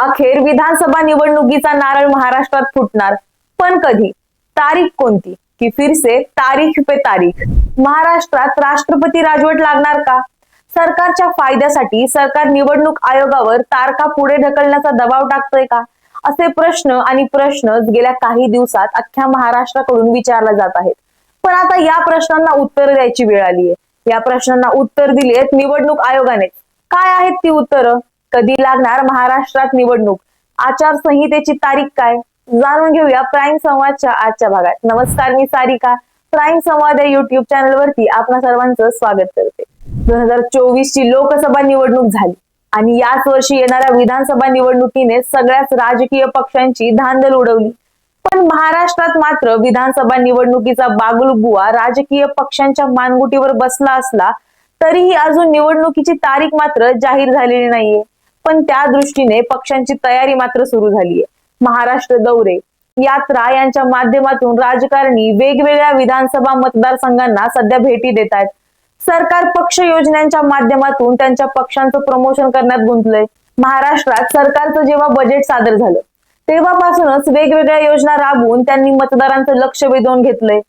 अखेर विधानसभा निवडणुकीचा नारळ महाराष्ट्रात फुटणार. पण कधी? तारीख कोणती? की फिरसे तारीख पे तारीख. महाराष्ट्रात राष्ट्रपती राजवट लागणार का? सरकारच्या फायद्यासाठी सरकार निवडणूक आयोगावर तारखा पुढे ढकलण्याचा दबाव टाकतोय का? असे प्रश्न आणि प्रश्नच गेल्या काही दिवसात अख्ख्या महाराष्ट्राकडून विचारला जात आहेत. पण आता या प्रश्नांना उत्तर द्यायची वेळ आली आहे या प्रश्नांना उत्तर दिली आहेत निवडणूक आयोगाने काय आहेत ती उत्तरं? कधी लागणार महाराष्ट्रात निवडणूक? आचारसंहितेची तारीख काय? जाणून घेऊया प्राईम संवादच्या आजच्या भागात. नमस्कार मी सारिका. प्राईम संवाद या युट्यूब चॅनल वरती आपणा सर्वांचं स्वागत करते. दोन हजार चोवीस ची लोकसभा निवडणूक झाली आणि याच वर्षी येणाऱ्या विधानसभा निवडणुकीने सगळ्याच राजकीय पक्षांची धांदल उडवली. पण महाराष्ट्रात मात्र विधानसभा निवडणुकीचा बागुलबुवा राजकीय पक्षांच्या मानगुटीवर बसला असला तरीही अजून निवडणुकीची तारीख मात्र जाहीर झालेली नाहीये. पण त्या दृष्टीने पक्षांची तयारी मात्र सुरू झालीये. महाराष्ट्र दौरे यात्रा यांच्या माध्यमातून राजकारणी वेगवेगळ्या विधानसभा मतदारसंघांना सध्या भेटी देत आहेत सरकार पक्ष योजनांच्या माध्यमातून त्यांच्या पक्षांचं प्रमोशन करण्यात गुंतलंय. महाराष्ट्रात सरकारचं जेव्हा बजेट सादर झालं तेव्हापासूनच वेगवेगळ्या योजना राबवून त्यांनी मतदारांचं लक्ष वेधून घेतलंय.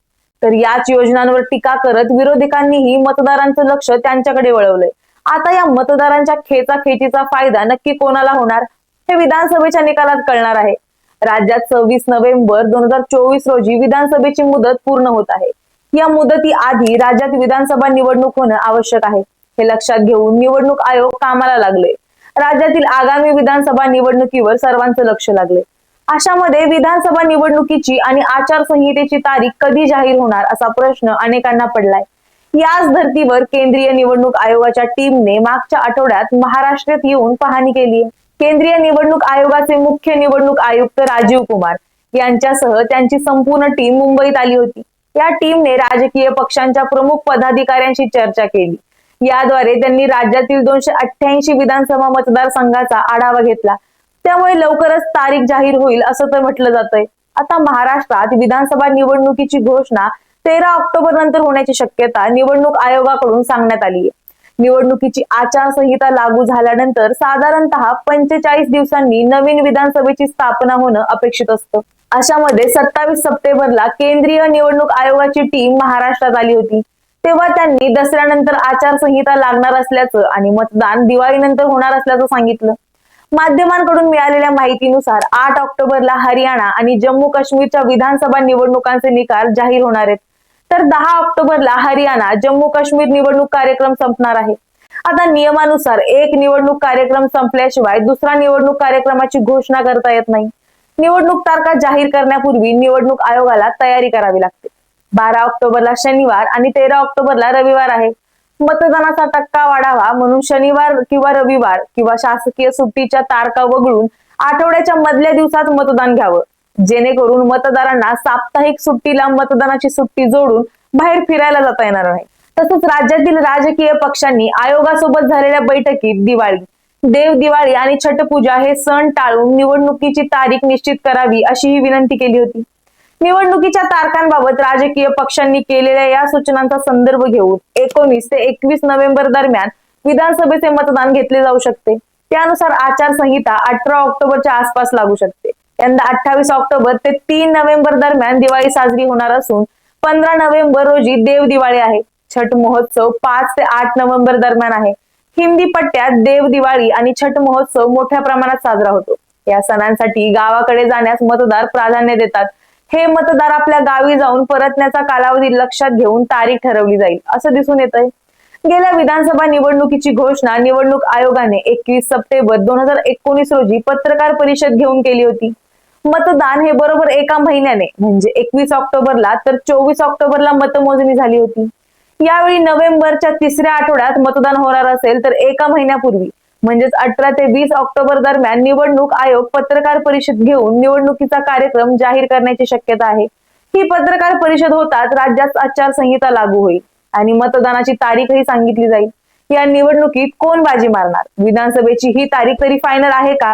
तर याच योजनांवर टीका करत विरोधकांनीही मतदारांचं लक्ष त्यांच्याकडे वळवलंय. आता या मतदारांच्या खेचाखेचीचा फायदा नक्की कोणाला होणार हे विधानसभेच्या निकालात कळणार आहे. राज्यात सव्वीस नोव्हेंबर दोन हजार चोवीस रोजी विधानसभेची मुदत पूर्ण होत आहे. या मुदती आधी राज्यात विधानसभा निवडणूक होणं आवश्यक आहे. हे लक्षात घेऊन निवडणूक आयोग कामाला लागले. राज्यातील आगामी विधानसभा निवडणुकीवर सर्वांचं लक्ष लागले. अशामध्ये विधानसभा निवडणुकीची आणि आचारसंहितेची तारीख कधी जाहीर होणार असा प्रश्न अनेकांना पडलाय. याच धर्तीवर केंद्रीय निवडणूक आयोगाच्या टीमने मागच्या आठवड्यात महाराष्ट्रात येऊन पाहणी केली. केंद्रीय निवडणूक आयोगाचे मुख्य निवडणूक आयुक्त राजीव कुमार यांच्यासह त्यांची संपूर्ण टीम मुंबईत आली होती. या टीमने राजकीय पक्षांच्या प्रमुख पदाधिकाऱ्यांशी चर्चा केली. याद्वारे त्यांनी राज्यातील दोनशे अठ्ठ्याऐंशी विधानसभा मतदारसंघाचा आढावा घेतला. त्यामुळे लवकरच तारीख जाहीर होईल असं तर म्हटलं जातंय. आता महाराष्ट्रात विधानसभा निवडणुकीची घोषणा तेरा ऑक्टोबर नंतर होण्याची शक्यता निवडणूक आयोगाकडून सांगण्यात आली आहे निवडणुकीची आचारसंहिता लागू झाल्यानंतर साधारणतः पंचेचाळीस दिवसांनी नवीन विधानसभेची स्थापना होणं अपेक्षित असतं. अशामध्ये सत्तावीस सप्टेंबरला केंद्रीय निवडणूक आयोगाची टीम महाराष्ट्रात आली होती. तेव्हा त्यांनी दसऱ्यानंतर आचारसंहिता लागणार असल्याचं आणि मतदान दिवाळीनंतर होणार असल्याचं सांगितलं. माध्यमांकडून मिळालेल्या माहितीनुसार आठ ऑक्टोबरला हरियाणा आणि जम्मू काश्मीरच्या विधानसभा निवडणुकांचे निकाल जाहीर होणार आहेत. तर दहा ऑक्टोबरला हरियाणा जम्मू काश्मीर निवडणूक कार्यक्रम संपणार आहे. आता नियमानुसार एक निवडणूक कार्यक्रम संपल्याशिवाय दुसरा निवडणूक कार्यक्रमाची घोषणा करता येत नाही. निवडणूक तारखा जाहीर करण्यापूर्वी निवडणूक आयोगाला तयारी करावी लागते. बारा ऑक्टोबरला शनिवार आणि तेरा ऑक्टोबरला रविवार आहे. मतदानाचा टक्का वाढावा म्हणून शनिवार किंवा रविवार किंवा शासकीय सुट्टीच्या तारखा वगळून आठवड्याच्या मधल्या दिवसात मतदान घ्यावं. जेणेकरून मतदारांना साप्ताहिक सुट्टीला मतदानाची सुट्टी जोडून बाहेर फिरायला जाता येणार नाही. तसंच राज्यातील राजकीय पक्षांनी आयोगासोबत झालेल्या बैठकीत दिवाळी देव दिवाळी आणि छटपूजा हे सण टाळून निवडणुकीची तारीख निश्चित करावी अशी ही विनंती केली होती. निवडणुकीच्या तारखांबाबत राजकीय पक्षांनी केलेल्या या सूचनांचा संदर्भ घेऊन एकोणीस ते एकवीस नोव्हेंबर दरम्यान विधानसभेचे मतदान घेतले जाऊ शकते. त्यानुसार आचारसंहिता अठरा ऑक्टोबरच्या आसपास लागू शकते. यंदा अठ्ठावीस ऑक्टोबर ते तीन नोव्हेंबर दरम्यान दिवाळी साजरी होणार असून पंधरा नोव्हेंबर रोजी देव दिवाळी आहे. छठ महोत्सव पाच ते आठ नोव्हेंबर दरम्यान आहे. हिंदी पट्ट्यात देव दिवाळी आणि छठ महोत्सव मोठ्या प्रमाणात साजरा होतो. या सणांसाठी गावाकडे जाण्यास मतदार प्राधान्य देतात. हे मतदार आपल्या गावी जाऊन परतण्याचा कालावधी लक्षात घेऊन तारीख ठरवली जाईल असं दिसून येत आहे गेल्या विधानसभा निवडणुकीची घोषणा निवडणूक आयोगाने एकवीस सप्टेंबर दोन हजार एकोणीस रोजी पत्रकार परिषद घेऊन केली होती. मतदान हे बरोबर एका महिन्याने. म्हणजे एकवीस ऑक्टोबरला तर चोवीस ऑक्टोबरला मतमोजणी झाली होती. यावेळी नोव्हेंबरच्या तिसऱ्या आठवड्यात मतदान होणार असेल तर एका महिन्यापूर्वी म्हणजेच अठरा ते वीस ऑक्टोबर दरम्यान निवडणूक आयोग पत्रकार परिषद घेऊन निवडणुकीचा कार्यक्रम जाहीर करण्याची शक्यता आहे. ही पत्रकार परिषद होताच राज्यात आचारसंहिता लागू होईल आणि मतदानाची तारीखही सांगितली जाईल. या निवडणुकीत कोण बाजी मारणार? विधानसभेची ही तारीख तरी फायनल आहे का?